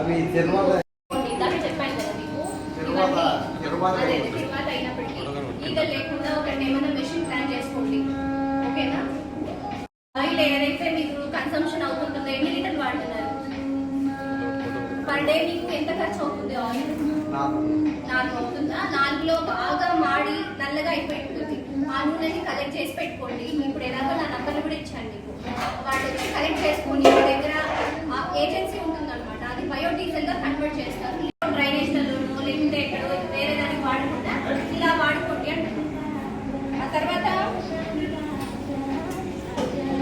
అవి తిరుమల చెప్పాను కదా మీకు. అదే తిరువాత అయినప్పటికీ ఈగ లేకుండా ఏమైనా మెషిన్ ప్లాన్ చేసుకోండి. ఓకేనా? ఆయిల్ ఏదైతే మీకు కన్సంప్షన్ అవుతుంటుందో ఎన్ని లీటర్లు వాడుతున్నారు? పర్ డే మీకు ఎంత ఖర్చు అవుతుంది ఆయిల్? నాలుగు. అవుతుందా? నాలుగులో బాగా మాడి నల్లగా అయిపోయి ఉంటుంది ఆ నూనెని కలెక్ట్ చేసి పెట్టుకోండి. ఇప్పుడు ఎలాగో నా నంబర్లు కూడా ఇచ్చాను మీకు. వచ్చి కలెక్ట్ చేసుకొని మీ దగ్గర ఏజెన్సీ ఉంటుంది అనమాట అది బయోడీజిల్గా కన్వర్ట్ చేస్తారు డ్రైనేజ్ లోనో లేకుంటే ఎక్కడో వేరే దానికి వాడకుండా ఇలా వాడుకోండి అంటారు ఆ తర్వాత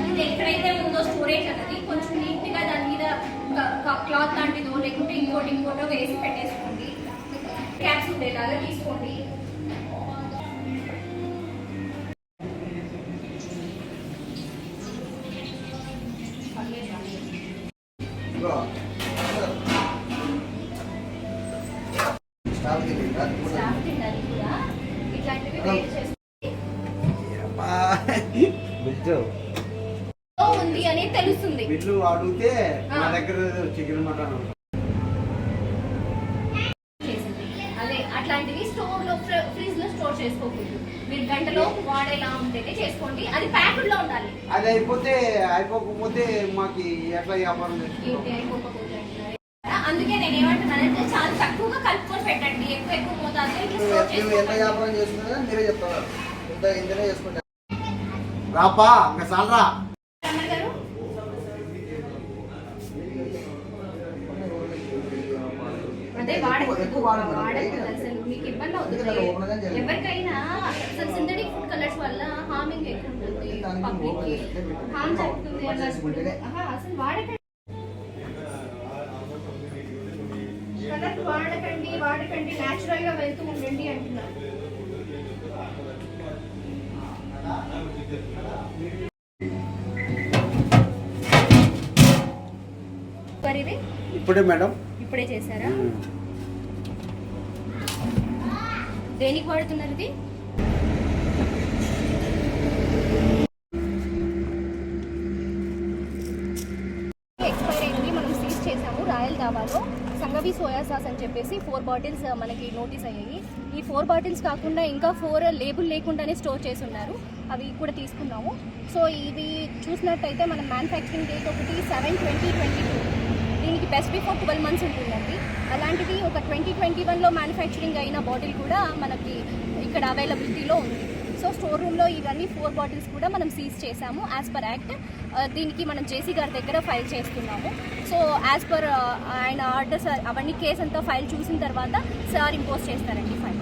ఇది ఎక్కడైతే ఉందో స్టోరేజ్ అన్నది కొంచెం నీట్గా దాని మీద క్లాత్ లాంటిదో లేకుంటే ఇంకోటి ఇంకోటో వేసి పెట్టేసుకోండి. క్యాప్స్ ఉండేలాగా తీసుకోండి. ఇదిగో. ఉంది అని తెలుస్తుంది. బిల్లు అడిగితే ఆ. దగ్గర చికెన్ మటన్ అదే అట్లాంటివి స్టోర్లో ఫ్రిడ్జ్లో స్టోర్ చేసుకోకూడదు. మీరు గంటలో వాడేలా ఉంటేనే చేసుకోండి. అది ప్యాకెట్లో ఉండాలి. అది అయిపోతే అయిపోకపోతే మాకు ఎట్లా వ్యాపారం. అందుకే నేను ఏమంటున్నానంటే చాలా తక్కువగా కలుపుకొని పెట్టండి. ఎక్కువ ఎక్కువ మోతాదులో ఇట్లా స్టోర్ మేము ఎంత. వ్యాపారం చేసుకున్నా మీరే చెప్తారు. ఇంత ఇంతనే చేసుకుంటా రాపా ఇంకా చాలరా రమణ గారు అదే వాడకూడదు ఎక్కువ వాడకూడదు. వాడకూడదు అసలు మీకు ఇబ్బంది అవుతుంది ఎందుకంటే ఓపెన్గా జరిగింది. ఎవరికైనా అసలు సింథటిక్ ఫుడ్ కలర్స్ వల్ల హార్మింగ్ ఎక్కువ ఉంటుంది దానికి పబ్లిక్కి ఓపెన్ చేస్తే హార్మ్ పెట్టు. జరుగుతుంది ఓపెన్ అన్నప్పుడు చేసుకుంటేనే. ఆహా, అసలు వాడకండి కలర్ వాడకండి వాడకండి నేచురల్గా వెళ్తూ ఉండండి అంటున్నారు ఇప్పుడే మేడం. ఇప్పుడే చేశారా? దేనికి వాడుతున్నారు ఇది ఎక్స్పైర్ అయింది మనం సీజ్ చేసాము రాయల్ ధాబాలో సంగవి సోయా సాస్ అని చెప్పేసి ఫోర్ బాటిల్స్ మనకి నోటీస్ అయ్యాయి. ఈ ఫోర్ బాటిల్స్ కాకుండా ఇంకా ఫోర్ లేబుల్ లేకుండానే స్టోర్ చేసి ఉన్నారు అవి కూడా తీసుకున్నాము. సో ఇవి చూసినట్టయితే మన మ్యానుఫ్యాక్చరింగ్ డేట్ ఒకటి సెవెన్ ట్వంటీ ట్వంటీ టూ దీనికి బెస్ట్ బిఫోర్ ట్వెల్వ్ మంత్స్ ఉంటుందండి. అలాంటిది ఒక ట్వంటీ ట్వంటీ వన్లో మ్యానుఫ్యాక్చరింగ్ అయిన బాటిల్ కూడా మనకి ఇక్కడ అవైలబిలిటీలో ఉంది. సో స్టోర్ రూమ్లో ఇవన్నీ ఫోర్ బాటిల్స్ కూడా మనం సీజ్ చేసాము యాజ్ పర్ యాక్ట్ దీనికి మనం జేసీ గారి దగ్గర ఫైల్ చేస్తున్నాము. సో యాజ్ పర్ ఆయన ఆర్డర్స్ అవన్నీ కేసు అంతా ఫైల్ చూసిన తర్వాత సార్ ఇంపోజ్ చేస్తారండి ఫైల్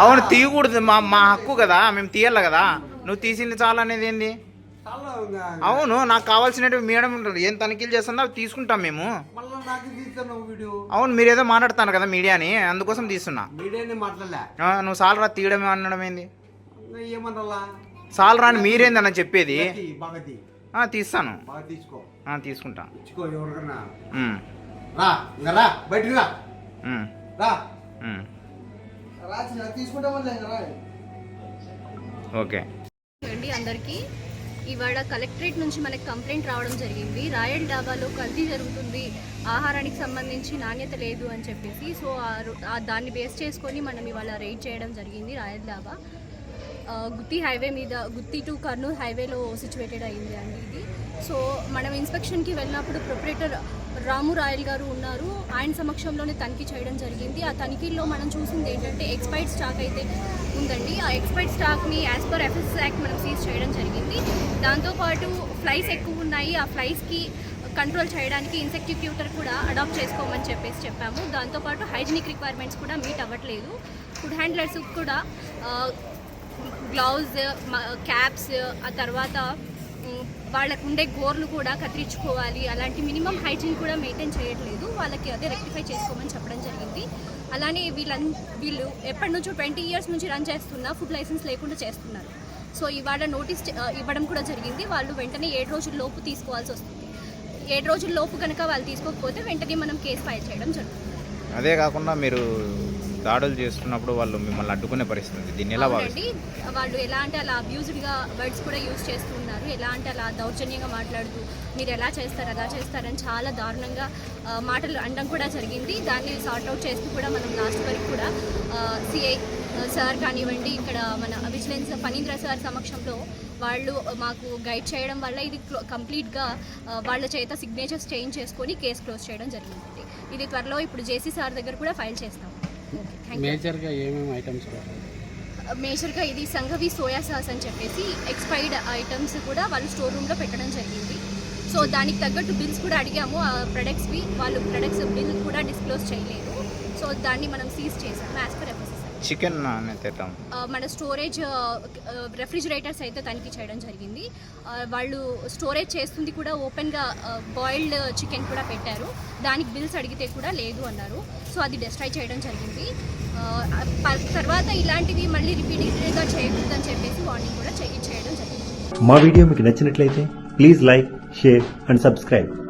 అవును తీయకూడదు. మా మా హక్కు కదా. మేము తీయాలి కదా. నువ్వు తీసింది చాలా అనేది ఏంది. అవును నాకు కావాల్సినవి మేడం ఉంటుంది ఏం తనిఖీలు చేస్తుందో అవి తీసుకుంటాం మేము. అవును మీరు ఏదో మాట్లాడుతాను కదా మీడియాని అందుకోసం తీస్తున్నా. మీడియానే మాట్లాడలే. ఆ, నువ్వు సాలరా తీయడం అనడం ఏంది? సాలరా అని మీరేందన్న చెప్పేది? తీస్తాను. బాగా తీసుకో. ఆ, తీసుకుంటా. ఓకే. అండి అందరికీ. ఇవాళ కలెక్టరేట్ నుంచి మనకి కంప్లైంట్ రావడం జరిగింది. రాయల్ డాబాలో కల్తీ జరుగుతుంది. ఆహారానికి సంబంధించి నాణ్యత లేదు అని చెప్పేసి సో ఆ దాన్ని బేస్ చేసుకొని మనం ఇవాళ రైడ్ చేయడం జరిగింది రాయల్ డాబా. గుత్తి హైవే మీద గుత్తి టు కర్నూలు హైవేలో సిచ్యువేటెడ్ అయింది అండి ఇది. సో మనం ఇన్స్పెక్షన్కి వెళ్ళినప్పుడు ప్రొపరేటర్ రాము రాయల్ గారు ఉన్నారు. ఆయన సమక్షంలోనే తనిఖీ చేయడం జరిగింది. ఆ తనిఖీల్లో మనం చూసింది ఏంటంటే ఎక్స్పైర్డ్ స్టాక్ అయితే ఉందండి. ఆ ఎక్స్పైర్డ్ స్టాక్ని యాజ్ పర్ ఎఫ్ఎస్ యాక్ట్ మనం సీజ్ చేయడం జరిగింది. దాంతోపాటు ఫ్లైస్ ఎక్కువ ఉన్నాయి. ఆ ఫ్లైస్కి కంట్రోల్ చేయడానికి ఇన్సెక్టిక్యూటర్ కూడా అడాప్ట్ చేసుకోమని చెప్పేసి చెప్పాము. దాంతోపాటు హైజీనిక్ రిక్వైర్మెంట్స్ కూడా మీట్ అవ్వట్లేదు. ఫుడ్ హ్యాండ్లర్స్ కూడా గ్లౌజ్ క్యాప్స్ ఆ తర్వాత వాళ్ళకు ఉండే గోర్లు కూడా కత్తిరించుకోవాలి. అలాంటి మినిమం హైజీన్ కూడా మెయింటైన్ చేయట్లేదు. వాళ్ళకి అదే రెక్టిఫై చేసుకోమని చెప్పడం జరిగింది. అలానే వీళ్ళన్ వీళ్ళు ఎప్పటి నుంచో ట్వంటీ ఇయర్స్ నుంచి రన్ చేస్తున్న ఫుడ్ లైసెన్స్ లేకుండా చేస్తున్నారు. సో ఇవాళ నోటీస్ ఇవ్వడం కూడా జరిగింది. వాళ్ళు వెంటనే ఏడు రోజుల లోపు తీసుకోవాల్సి వస్తుంది. ఏడు రోజుల లోపు కనుక వాళ్ళు తీసుకోకపోతే వెంటనే మనం కేసు ఫైల్ చేయడం జరుగుతుంది. అదే కాకుండా మీరు దాడులు చేస్తున్నప్పుడు వాళ్ళు మిమ్మల్ని అడ్డుకునే పరిస్థితి. దీన్ని ఎలా వాళ్ళు ఎలా అంటే అలా అబ్యూజ్డ్గా వర్డ్స్ కూడా యూజ్ చేస్తున్నారు. ఎలా అంటే అలా దౌర్జన్యంగా మాట్లాడుతూ మీరు ఎలా చేస్తారు అలా చేస్తారని చాలా దారుణంగా మాటలు అనడం కూడా జరిగింది. దాన్ని సార్ట్ అవుట్ చేస్తూ కూడా మనం లాస్ట్ వరకు కూడా సిఐ సార్ కానివ్వండి ఇక్కడ మన విజిలెన్స్ ఫణీంద్ర సార్ సమక్షంలో వాళ్ళు మాకు గైడ్ చేయడం వల్ల ఇది కంప్లీట్గా వాళ్ళ చేత సిగ్నేచర్స్ చేంజ్ చేసుకొని కేసు క్లోజ్ చేయడం జరిగింది ఇది త్వరలో ఇప్పుడు జేసీ సార్ దగ్గర కూడా ఫైల్ చేస్తాం. మేజర్గా ఏమేమి ఐటమ్స్ మేజర్గా ఇది సంఘవి సోయా సాస్ అని చెప్పేసి ఎక్స్పైర్డ్ ఐటమ్స్ కూడా వాళ్ళు స్టోర్ రూమ్లో పెట్టడం జరిగింది. సో దానికి తగ్గట్టు బిల్స్ కూడా అడిగాము. ఆ ప్రొడక్ట్స్వి వాళ్ళు ప్రొడక్ట్స్ బిల్ కూడా డిస్క్లోజ్ చేయలేదు. సో దాన్ని మనం సీజ్ చేసాము యాజ్ పర్ చికెన్? మన స్టోరేజ్ రెఫ్రిజిరేటర్స్ అయితే తనిఖీ చేయడం జరిగింది. వాళ్ళు స్టోరేజ్ చేస్తుంది కూడా ఓపెన్గా బాయిల్డ్ చికెన్ కూడా పెట్టారు. దానికి బిల్స్ అడిగితే కూడా లేదు అన్నారు. సో అది డిస్ట్రాయ్ చేయడం జరిగింది. తర్వాత ఇలాంటివి మళ్ళీ రిపీటెడ్గా చేయకూడదని చెప్పేసి వార్నింగ్ కూడా చేయ- చేయడం జరిగింది. మా వీడియో మీకు నచ్చినట్లయితే please like share and subscribe.